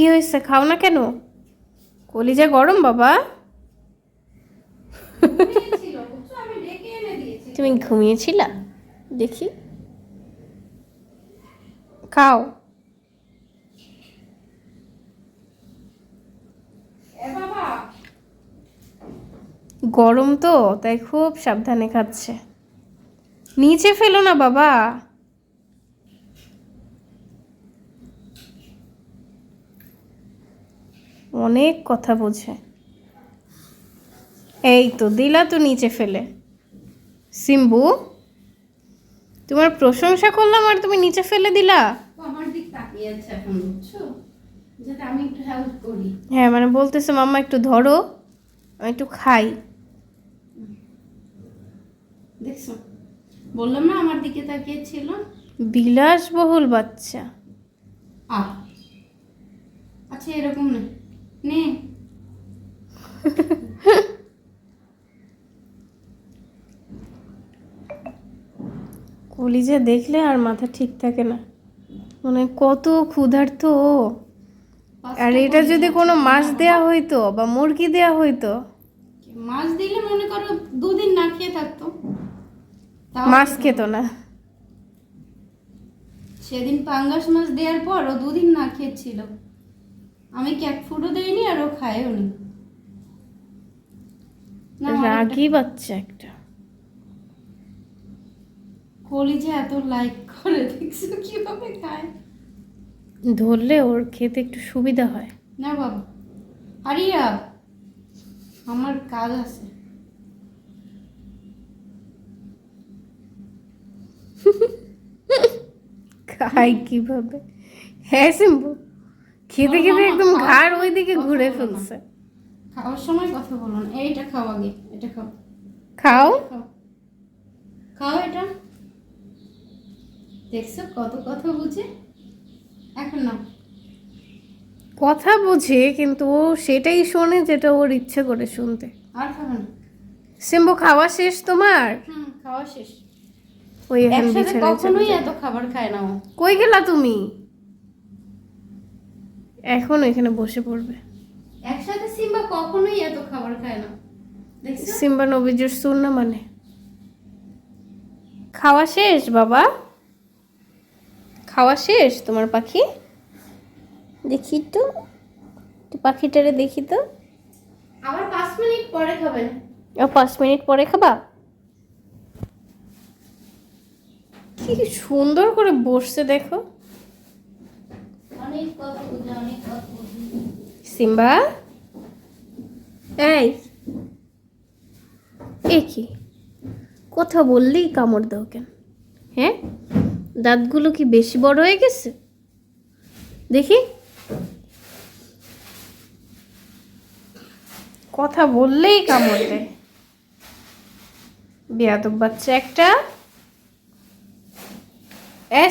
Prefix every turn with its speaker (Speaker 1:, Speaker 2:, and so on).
Speaker 1: কি হয়েছে? খাও না কেন? কলিজা গরম বাবা। তুমি ঘুমিয়েছিলা? দেখি। খাও। গরম তো তাই খুব সাবধানে খাচ্ছে। নিচে ফেলো না বাবা। অনেক কথা বোঝে। এই তো দিলা তো নিচে ফেলে। সিম্বু তোমার প্রশংসা করলাম আর তুমি নিচে ফেলে দিলা?
Speaker 2: আমার দিক তাকিয়ে আছে এখন বুঝছ? যাতে আমি একটু হেল্প করি।
Speaker 1: হ্যাঁ মানে বলতেছে মাম্মা একটু ধরো আমি একটু খাই।
Speaker 2: দেখছ? বললাম না আমার দিকে তাকিয়ে ছিল?
Speaker 1: বিলাসবহুল বাচ্চা।
Speaker 2: আচ্ছা এরকম না নে।
Speaker 1: কলিজা দেখলে আর মাথা ঠিক থাকে না। মানে কত ক্ষুধার্ত ও। আর এটা যদি কোনো মাছ দেয়া হইতো বা মুরগি দেয়া হইতো।
Speaker 2: মাছ দিলে মনে করো দুদিন না খেয়ে থাকতো।
Speaker 1: মাছ
Speaker 2: খেতো।
Speaker 1: না।
Speaker 2: সেদিন পাঙ্গাস মাছ দেওয়ার পর ও দুদিন না খেয়েছিল। আমি ক্যাট ফুডও দেইনি আর ও খায়ও নি। না, আমার একটা
Speaker 1: রাগি বাচ্চা
Speaker 2: কলিজা এত লাইক করে দেখছ কীভাবে খায়?
Speaker 1: ধরলে ওর খেতে একটু সুবিধা হয়।
Speaker 2: না বাবা আরিয়া আমার কাজ আছে।
Speaker 1: খায় কীভাবে? হ্যাঁ সিম্বু খেতে খেতে একদম। ঘাড় ওইদিকে ঘুরে ফেলছে।
Speaker 2: খাওয়ার সময় কথা বলুন এইটা খাও আগে এটা খাও?
Speaker 1: খাও।
Speaker 2: খাও এটা। দেখছ? কত কথা বুঝে? এখন না
Speaker 1: কথা বুঝে কিন্তু ও সেটাই শোনে যেটা ওর ইচ্ছে করে শুনতে।
Speaker 2: আর খাবে না।
Speaker 1: সিম্বু খাওয়া শেষ তোমার?
Speaker 2: হুম খাওয়া শেষ।
Speaker 1: ওই এখন
Speaker 2: একসাথে
Speaker 1: বিছানায়
Speaker 2: কখনোই এত খাবার খায় না ও।
Speaker 1: কই গেলা তুমি? এখন এখানে বসে পড়বে।
Speaker 2: একসাথে সিম্বা কখনোই এত খাবার খায় না।
Speaker 1: সিম্বা নবীজের সুন্না মানে। খাওয়া শেষ বাবা? খাওয়া শেষ তোমার পাখি? দেখি তো। পাখিটারে দেখি তো।
Speaker 2: আবার পাঁচ মিনিট পরে খাবেন।
Speaker 1: ও পাঁচ মিনিট পরে খাবা? কি সুন্দর করে বসছে দেখো। সিম্বা? এই। এ কি? কথা বললেই কামড় দাও কেন? হ্যাঁ? দাঁতগুলো কি বেশি বড় হয়ে গেছে? দেখি। কথা বললেই কামড়। দেয় বেয়াদব বাচ্চা একটা। এ